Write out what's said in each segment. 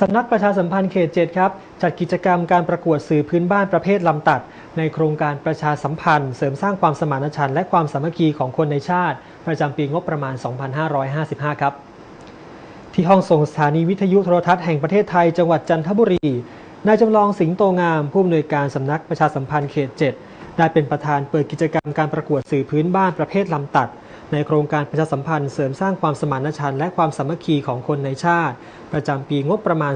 สำนักประชาสัมพันธ์เขต 7 ครับ จัดกิจกรรมการประกวดสื่อพื้นบ้านประเภทลำตัด ในโครงการประชาสัมพันธ์ เสริมสร้างความสมานฉันท์และความสามัคคีของคนในชาติ ประจำปีงบประมาณ 2555 ครับ ที่ห้องส่งสถานีวิทยุโทรทัศน์แห่งประเทศไทยจังหวัดจันทบุรีนายจำลองสิงโตงามผู้อำนวยการสำนักประชาสัมพันธ์เขต 7 ได้เป็นประธานเปิดกิจกรรมการประกวดสื่อพื้นบ้านประเภทลำตัด ในโครงการประชาสัมพันธ์เสริมสร้างความสมานฉันท์และความสามัคคีของคนในชาติ ประจำปีงบประมาณ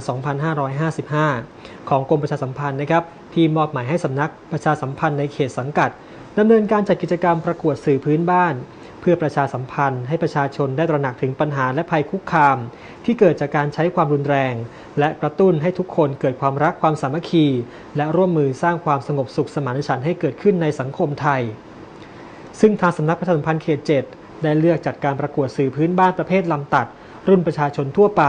2555 ของกรมประชาสัมพันธ์นะครับที่มอบหมายให้สำนักประชาสัมพันธ์ในเขตสังกัดดำเนินการจัดกิจกรรมประกวดสื่อพื้นบ้าน เพื่อประชาสัมพันธ์ให้ประชาชนได้ตระหนักถึงปัญหาและภัยคุกคาม ที่เกิดจากการใช้ความรุนแรง และกระตุ้นให้ทุกคนเกิดความรักความสามัคคี และร่วมมือสร้างความสงบสุขสมานฉันท์ให้เกิดขึ้นในสังคมไทย ซึ่งทางสำนักประชาสัมพันธ์เขต 7 ได้เลือกจัดการประกวดสื่อพื้นบ้านประเภทลำตัด รุ่นประชาชนทั่วไป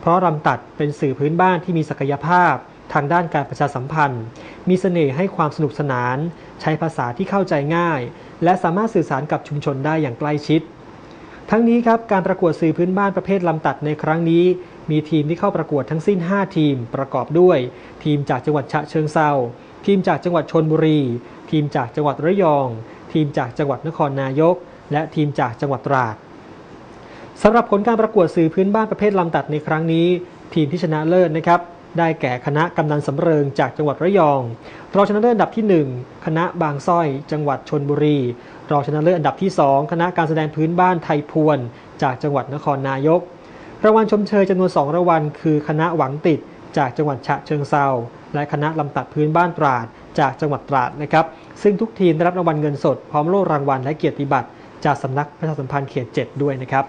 เพราะลำตัดเป็นสื่อพื้นบ้านที่มีศักยภาพ ทางด้านการประชาสัมพันธ์ มีเสน่ห์ให้ความสนุกสนาน ใช้ภาษาที่เข้าใจง่าย และสามารถสื่อสารกับชุมชนได้อย่างใกล้ชิด ทั้งนี้ครับการประกวดสื่อพื้นบ้านประเภทลำตัดในครั้งนี้ มีทีมที่เข้าประกวดทั้งสิ้น 5 ทีม ประกอบด้วย ทีมจากจังหวัดฉะเชิงเซาทีมจากจังหวัดชนบุรี ทีมจากจังหวัดระยอง ทีมจากจังหวัดนครนายก และทีมจากจังหวัดตราดสำหรับผลการประกวดสื่อพื้นบ้านประเภทลำตัดในครั้งนี้ ทีมที่ชนะเลิศนะครับ ได้แก่คณะกำนันสำเริงจากจังหวัดระยองรองชนะเลิศอันดับที่ 1 คณะบางส้อย จังหวัดชนบุรีรองชนะเลิศอันดับที่ 2 คณะการแสดงพื้นบ้านไทยพวน จากจังหวัดนครนายก รางวัลชมเชยจำนวน 2รางวัลคือคณะหวังติดจากจังหวัดฉะเชิงเซาและคณะลำตัดพื้นบ้านตราด จากจังหวัดตราดนะครับ ซึ่งทุกทีมได้รับรางวัลเงินสด พร้อมโล่รางวัลและเกียรติบัตรจากสำนักประชาสัมพันธ์เขต 7 ด้วยนะครับ